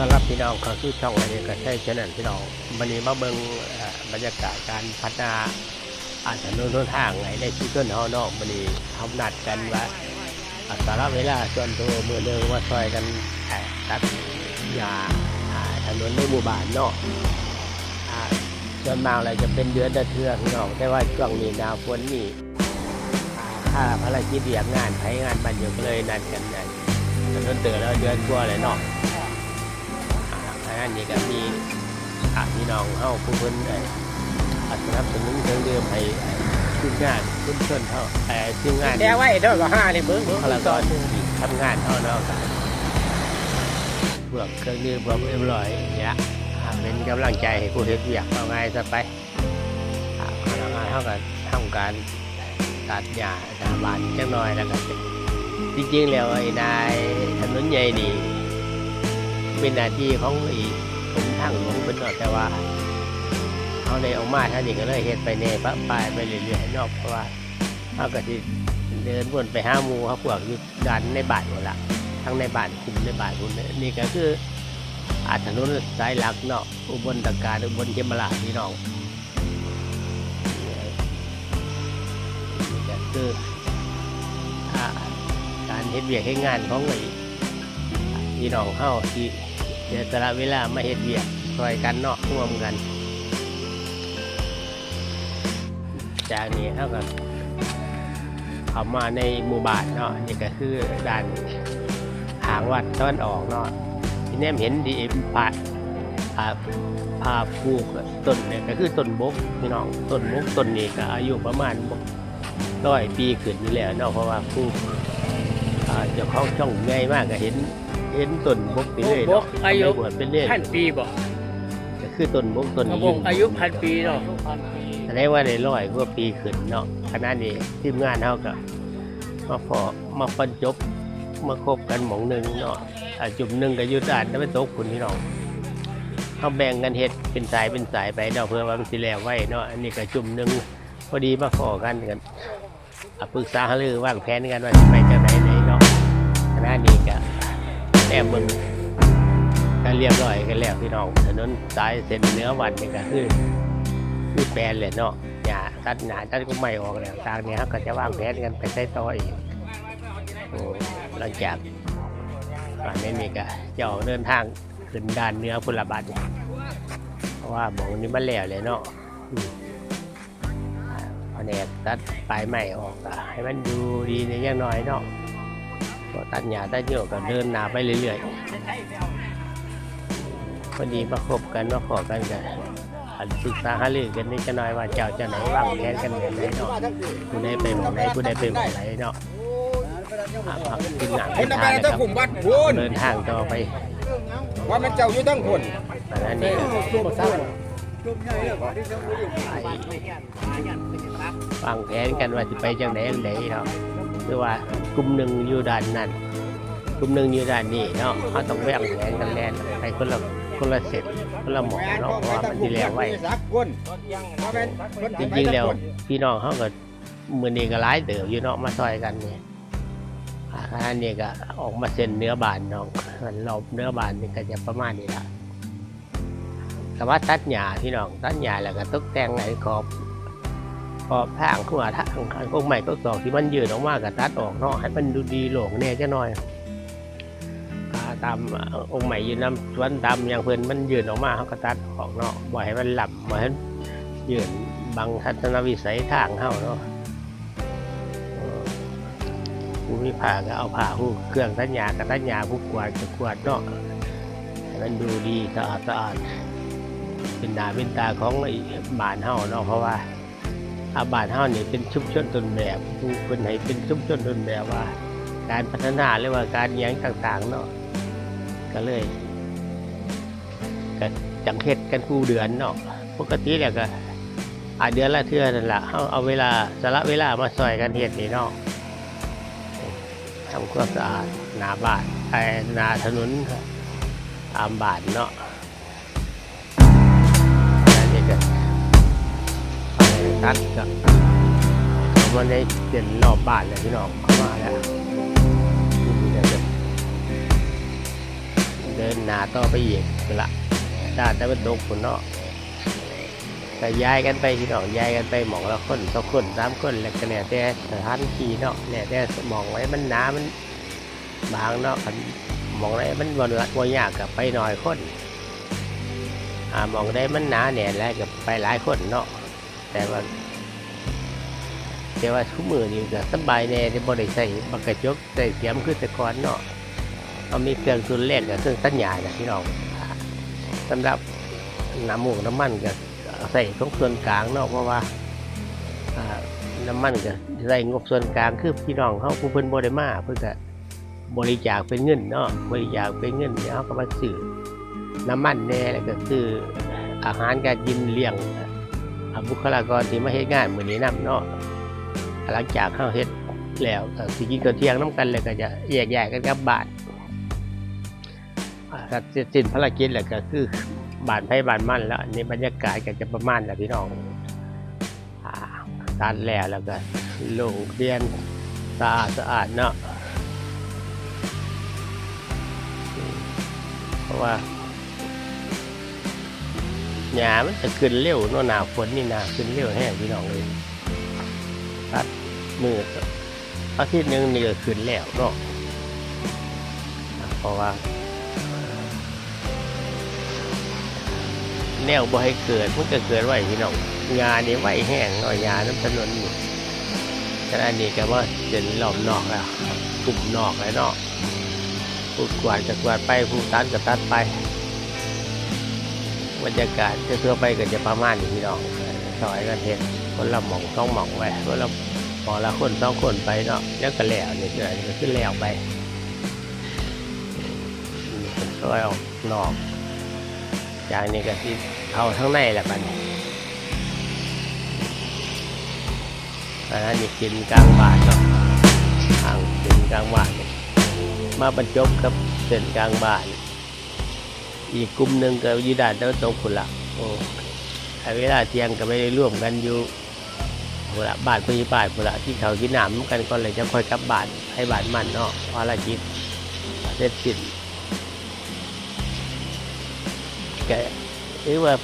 ต้อนรับพี่น้องเข้าสู่ช่องอะไรก็ใช่เช่นนั้นพี่น้องวันนี้มาเบิ่งบรรยากาศการพัฒนาอาถนนทุนทางไงในที่ต้นเฮาเนาะวันนี้ทำนัดกันว่าอ่าสาระเวลาส่วนตัวมือเดิงว่าซอยกันเอ่อตัดหญ้าถนนในหมู่บ้านเนาะส่วนมากอะไรจะเป็นเดือนละเทือพี่น้องแต่ว่าช่วงนี้หนาฝนนี่ถ้าภารกิจเรียกงานไผงานบ้านอยู่ก็เลยนัดกันใหญ่ถนนเตือแล้วเดือนกว่าเลยเนาะาอันนี้ก็มีอาพี่น้องเฮาผู้เพิ่นเอ่ออ่าสนับสนุนเครื่องดื่มให้เอ่อทีมงานชุมชนเฮาเอ่อทีมงานแกไว้เด้อก็ห้าเลยเบิ้งเบิ้งพลากรที่ทำงานเฮาเนาะก็พวกเครื่องดื่มพวกเรียบร้อยอย่างเงี้ยอ่าเป็นกำลังใจให้ผู้เฮ็ดเวียกเอาง่ายซะไปอ่าพนักงานเฮาก็ทำการตัดหญ้าหน้าบ้านจักหน่อยแล้วก็จริงๆแล้วไอ้นายถนนใหญ่นี่ เป็นหน้าที่ของอีผมทางหลวงเป็นนาะแต่ว่าเขาได้ออกมาท่านนี้ก็เลยเฮ็ดไปเน่ปะปายไปเรื่อยๆนอกเพราะว่าเขาก็ที่เดินวนไปห้ามูเขาพวกอยู่ดันในบ้านหมดละทั้งในบ้านคุมในบ้านคุณนี่ก็คืออาถนนสายหลักเนาะอุบลตะการอุบลเขมราพี่น้องนี่ก็คือการเฮ็ดเวียกเฮ็ดงานของไอ้ พี่น้องเฮาที่เสียสละเวลามาเฮ็ดเวียกช่วยกันเนาะร่วมกัน จากนี้เฮาก็เข้ามาในหมู่บ้านเนาะนี่ก็คือด้านหางวัดตะวันออกเนาะที่แนมเห็นดีพาพาพาปลูกต้นเนี่ยก็คือต้นบกพี่น้องต้นบกต้นนี้ก็อายุประมาณร้อยปีขึ้นอยู่แล้วเนาะเพราะว่าปลูกเจ้าของช่องใหญ่มากก็เห็น เห็นต้นบกไปเลยบเนาะกอายุบวชเป็นเล่นพันปีบ่ก็คือต้นบกต้นกระนี้บกอายุพันปีเนาะแสดงว่าได้ร้อยกว่าปีขึ้นเนาะขณะนี้ทีมงานเฮาก็มาพอมาบรรจบมาคบกันหมองหนึ่งเนาะอ่าจุ่มหนึ่งก็อยุดอ่านแล้วไปตกคุณพี่น้องเขาแบ่งกันเฮ็ดเป็นสายเป็นสายไปเนาะเพื่อว่ามันสิแล้วไว้เนาะอันนี้ก็จุ่มหนึ่งพอดีมาขอกันกันอะปรึกษาหารือวางแผนกันว่าสิไปจังไหนไหนเนาะขณะนี้ก็ แอบมึงก็เรียบร้อยกันแล้วพี่น้องถนนสายเส้นเนื้อวันนี่ก็คือคือแปลนเลยเนาะหญ้าตัดหญ้าตัดก็ไม่ออกแล้วทางเนี้ยเขาก็จะวางแผนกันไปใช้ต่ออีกโอ้หลังจากตอนนี้นี่ก็จะออกเดินทางขึ้นด้านเนื้อพุลบัตเนี่ยเพราะว่าหมองนี้มันแล้วเลยเนาะอืมอ่าแผนกตัดปลายใหม่ออกให้มันดูดีในอย่างน้อยเนาะ ก็ตัดหญ้าตัดโยกก็เดินหน้าไปเรื่อยๆพอดีมาคบกันมาขอกันกันอันศึกษาหารือกันนี่จะน้อยว่าเจ้าจะไหนวางแผนกันแบบไหนเนาะผู้ใดไปหมองไหนผู้ใดไปหมองไหนเนาะอ่าพักกินหนังคุกิณนทำทาไมนนะเจ้าครับกลุ่มวัดคุณเดินทางต่อไป ว่ามันเจ้าอยู่ทั้งคนอันนั้นนี่วางแผนกันว่าจะไปจังไหนจังไหนเนาะ คือว่ากลุ่มหนึ่งอยู่ด้านนั้นกลุ่มหนึ่งอยู่ด้านนี้เนาะเขาต้องแบ่งแผนกันแน่นไปคนละคนละเสร็จคนละหมอเนาะเพราะว่ามันดีแล้วไว้สักคนว่าเป็นคนจริงๆแล้วพี่น้องเขาก็มือนี้ก็ร้ายเติบอยู่เนาะมาซอยกันเนี่ยอันนี้ก็ออกมาเส้นเนื้อบานน้องรอบเนื้อบานนี่ก็จะประมาณนี้ละแต่ว่าตัดหญ้าพี่น้องตัดหญ้าแล้วก็ตกแต่งไอ้ขอบ ขอบทางหัวทางทางกใหม่ก็สองที่มันยืดออกมาก็ตัดออกเนาะให้มันดูดีโหลงแน่จะหน่อยตามองค์ใหม่ยืนน้ำสวนตามอย่างเพิ่นมันยืดออกมาเขาก็ตัดออกเนาะบ่อยให้มันหล่ำบ่ให้มันยืนบังทัศนวิสัยทางเฮาเนาะเอผู้มีผ่าก็เอาผ่าผู้เครื่องตัดหญ้ากับตัดหญ้าผู้กวาดก็กวาดเนาะให้มันดูดีสะอาดสะอาดเป็นหน้าเป็นตาของไอ้บ้านเฮาเนาะเพราะว่า อาบ้านเฮานี่เป็นชุมชนต้นแบบผู้คนไหนเป็นชุมชนต้นแบบว่า การพัฒนาหรือว่าการยังต่างๆเนาะก็เลยก็จังเฮ็ดกันคู่เดือนเนาะปกติแล้วก็อาเดือนละเทื่อนั่นแหละเอาเอาเวลาสละเวลามาซอยกันเฮ็ดนี่เนาะทำความสะอาดหน้าบ้านไอ้หน้าถนนตามบ้านเนาะ ตัดก็เข้ามาในเด่นรอบบ้านเลยพี่น้องเข้ามาแล้วเดินดินหนาต่อไปอีกนั่นละด้านตะวันตกคนเนาะก็ย้ายกันไปพี่น้องย้ายกันไปหมองละคนสองคนสามคนแล้วก็แล้วแต่สถานที่เนาะแล้วแต่มองไว้มันหนามันบางเนาะมองไหนมันบนบนยากกับไปหน่อยคนอ่ามองได้มันหนาแน่นแล้วกับไปหลายคนเนาะ แต่ว่าแต่ว่าทุกมือนี่ก็สบายแน่ที่บ่ได้ใส่บักกระจกใส่เสียมคือแต่ก่อนเนาะเอามีเครื่องทุนแรกกับเครื่องสัญญาณนะพี่น้องสำหรับน้ำมูกน้ำมันก็ใส่ของส่วนกลางเนาะเพราะว่าน้ำมันก็ใส่งบส่วนกลางคือพี่น้องเขาผู้เพิ่นบ่ได้มาเพิ่นก็บริจาคเป็นเงินเนาะบริจาคเป็นเงินแล้วก็มาซื้อน้ำมันแน่แล้วก็ซื้ออาหารการกินเลี้ยง บุคลากรที่มาเฮ็ดงานมื้อนี้นํเนาะหลังจากเข้าเฮ็ดแล้วก็สิกินข้าวเที่ยงน้ำกันเลยก็จะแยกย้ายกันกลับบ้านอ่าก็เสร็จสิ้นภารกิจแล้วก็คือบ้านไผบ้านมันแล้วนี้บรรยากาศก็จะประมาณนั้นพี่น้องอ่าตัดแล้วแล้วก็ลงเรียนสะอาดสะอาดเนาะเพราะว่า หญ้ามันจะขึ้นเร็วเนาะหน้าฝนนี่หนาขึ้นเร็วแห้งพี่น้องเลยตัดมืออาทิตย์หนึ่งนี่ก็ขึ้นแล้วเนาะเพราะว่าแนวบ่ให้เกิดมันก็เกิดไว้พี่น้องงานนี่ไว้แห้งเนาะยาน้ำถนนนี่แต่อันนี้ก็ว่าเดินรอบนอกแล้วกลุ่มนอกแล้วเนาะผู้กวาดจะกวาดไปผู้ตัดก็ตัดไป บรรยากาศจะทั่วไปก็จะประมาณนี้พี่น้องซอยกันเห็นคนละหม่องสองหม่องไว้คนละหมองละคนสองคนไปเนาะแล้วก็แล้วนี่คืออะไรก็คือแล้วไปอืมเป็นซอยออกนอกจากนี้ก็ที่เข้าทั้งในแหละบันอันนั้นนี่กินกลางบ้านเนาะทางกินกลางบานมาบรรจบกับเส้นกลางบ้าน อีกกลุ่มหนึ่งก็อยีด่านตะวันตกคนละโอ้เวลาเที่ยงก็ไม่ได้ร่วมกันอยู่พุละบ้านพี่บ้านพุละที่เขากินน้ำกันก็เลยจะค่อยกับบ้านให้บ้านมันเนาะภารกิจเสร็จสิ้นแกหรือว่า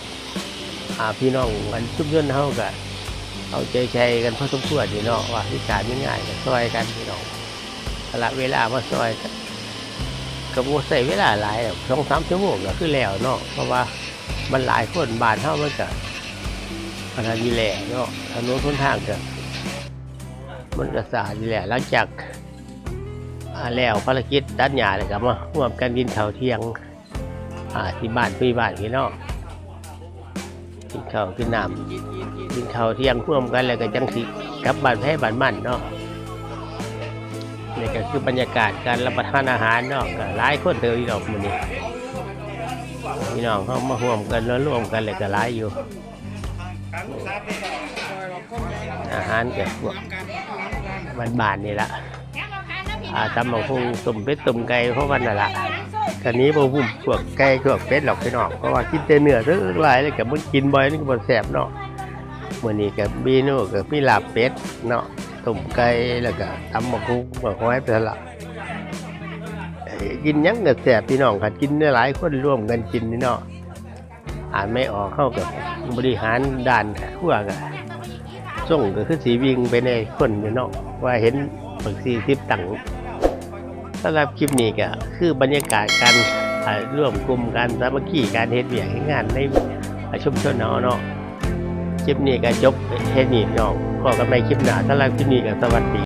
อาพี่น้องกันชุมชนเฮาก็เอาใจใช้กันพอสมควรอยู่เนาะว่าที่การง่ายก็ซอยกันพี่น้องละเวลามาซอยกัน ก็บ่ใส่เวลาหลายสองสามชั่วโมงก็คือแล้วเนาะเพราะว่ามันหลายคนบานเท่ามันก็ขนาดนี้แหละเนาะถนนทุนทางก็มันก็สะอาดอยู่แหละหลังจากแล้วภารกิจดัดหยาเลยครับมาร่วมกันกินข้าวเที่ยงอ่าที่บ้านพี่บ้านพี่เนาะกินข้าวกินน้ำกินข้าวเที่ยงร่วมกันแล้วก็จังสิกลับบ้านแพ้บ้านมันเนาะ นี่ก็คือบรรยากาศการรับประทานอาหารเนาะก็หลายคนเติมอีดอกมื้อนี้พี่น้องเขามาร่วมกันแล้วร่วมกันเลยก็หลายอยู่ อาหารกับพวกบ้านๆนี่ละอาตำบักหุ่งตุ่มเป็ดตุ่มไก่เพราะวันนั่นละคันนี้บ่หุ่มพวกไก่พวกเป็ดหรอกพี่น้องเพราะว่ากินแต่เนื้อทั้งหลายเลยกับมันกินบ่อยนี่ก็บ่แซ่บเนาะมื้อนี้กับบีโน่กับมีลาเป็ดเนาะ ตุ่มไก่แล้วก็ตำบักหุ่งบักหอยไปละเอ้ยกินยังก็แสบพี่น้องค่ะกินได้หลายคนร่วมกันกินนี่เนาะอ่านไม่ออกเข้ากับบริหารด่านขั้วกันส่งก็คือสีวิ่งไปในคนอยู่เนาะว่าเห็นบักซีทิปตังสำหรับคลิปนี้ก็คือบรรยากาศการร่วมกลุ่มการสามัคคีการเฮ็ดเวียกงานในชุมชนเนาะเนาะ คลิปนี้ก็จบเฮ็ดนี่น้องขอกันในคลิปหน้าสำหรับคลิปนี้ก็สวัสดี